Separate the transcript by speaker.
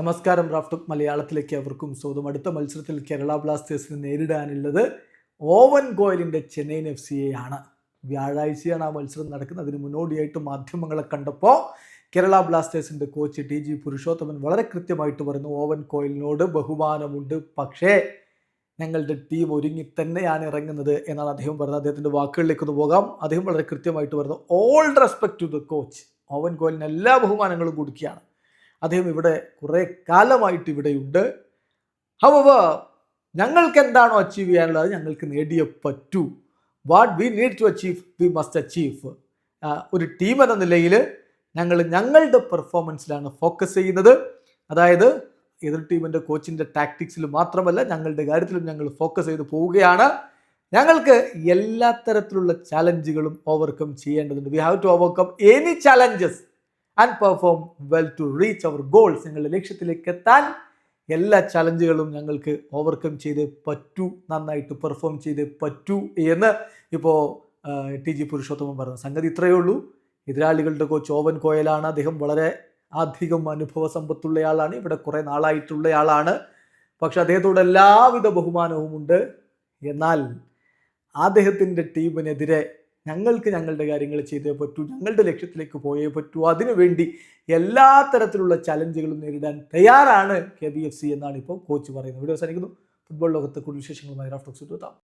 Speaker 1: നമസ്കാരം റാഫ്റ്റോക്ക് മലയാളത്തിലേക്ക് അവർക്കും സ്വന്തം അടുത്ത മത്സരത്തിൽ കേരള ബ്ലാസ്റ്റേഴ്സിന് നേരിടാനുള്ളത് ഓവൻ ഗോയലിന്റെ ചെന്നൈയിൻ എഫ് ആണ് വ്യാഴാഴ്ചയാണ് ആ മത്സരം നടക്കുന്നത്. അതിന് മുന്നോടിയായിട്ട് മാധ്യമങ്ങളെ കണ്ടപ്പോൾ കേരള ബ്ലാസ്റ്റേഴ്സിന്റെ കോച്ച് ടി ജി പുരുഷോത്തമൻ വളരെ കൃത്യമായിട്ട് പറഞ്ഞു ഓവൻ കോയിലിനോട് ബഹുമാനമുണ്ട് പക്ഷേ ഞങ്ങളുടെ ടീം ഒരുങ്ങി തന്നെയാണ് ഇറങ്ങുന്നത് എന്നാണ് അദ്ദേഹം പറഞ്ഞത്. അദ്ദേഹത്തിന്റെ വാക്കുകളിലേക്ക് ഒന്ന് പോകാം. അദ്ദേഹം വളരെ കൃത്യമായിട്ട് പറഞ്ഞു all respect to the coach Owen കോയിലിന് എല്ലാ ബഹുമാനങ്ങളും കൊടുക്കുകയാണ്. അദ്ദേഹം ഇവിടെ കുറേ കാലമായിട്ട് ഇവിടെയുണ്ട്. ഹവ ഞങ്ങൾക്ക് എന്താണോ അച്ചീവ് ചെയ്യാനുള്ളത് ഞങ്ങൾക്ക് നേടിയേ പറ്റൂ. What we need to achieve we must achieve ഒരു ടീം എന്ന നിലയിൽ ഞങ്ങൾ ഞങ്ങളുടെ പെർഫോമൻസിലാണ് ഫോക്കസ് ചെയ്യുന്നത്. അതായത് എതിർ ടീമിന്റെ കോച്ചിന്റെ ടാക്ടിക്സിൽ മാത്രമല്ല ഞങ്ങളുടെ കാര്യത്തിലും ഞങ്ങൾ ഫോക്കസ് ചെയ്ത് പോവുകയാണ്. ഞങ്ങൾക്ക് എല്ലാ തരത്തിലുള്ള ചാലഞ്ചുകളും ഓവർകം ചെയ്യേണ്ടതുണ്ട്. We have to overcome any challenges and perform well to reach our goals ഞങ്ങളുടെ ലക്ഷ്യത്തിലേക്ക് എത്താൻ എല്ലാ ചലഞ്ചുകളും ഞങ്ങൾക്ക് ഓവർകം ചെയ്ത് പറ്റൂ നന്നായിട്ട് പെർഫോം ചെയ്ത് പറ്റൂ എന്ന് ഇപ്പോൾ ടി ജി പുരുഷോത്തമൻ പറഞ്ഞു. സംഗതി ഇത്രയേ ഉള്ളൂ. എതിരാളികളുടെ കോച്ച് ഓവൻ കോയലാണ്. അദ്ദേഹം വളരെ അധികം അനുഭവ സമ്പത്തുള്ളയാളാണ്. ഇവിടെ കുറേ നാളായിട്ടുള്ളയാളാണ്. പക്ഷെ അദ്ദേഹത്തോട് എല്ലാവിധ ബഹുമാനവും ഉണ്ട് എന്നാൽ അദ്ദേഹത്തിന്റെ ടീമിനെതിരെ ഞങ്ങൾക്ക് ഞങ്ങളുടെ കാര്യങ്ങൾ ചെയ്തേ പറ്റൂ ഞങ്ങളുടെ ലക്ഷ്യത്തിലേക്ക് പോയേ പറ്റൂ. അതിനുവേണ്ടി എല്ലാ തരത്തിലുള്ള ചലഞ്ചുകളും നേരിടാൻ തയ്യാറാണ് കെ ബി എഫ് സി എന്നാണ് ഇപ്പോൾ കോച്ച് പറയുന്നത്. ഇവിടെ അവസാനിക്കുന്നു. ഫുട്ബോൾ ലോകത്തെ കൂടുതൽ വിശേഷങ്ങളുമായി റാഫ്റ്റോക്സ് എത്താം.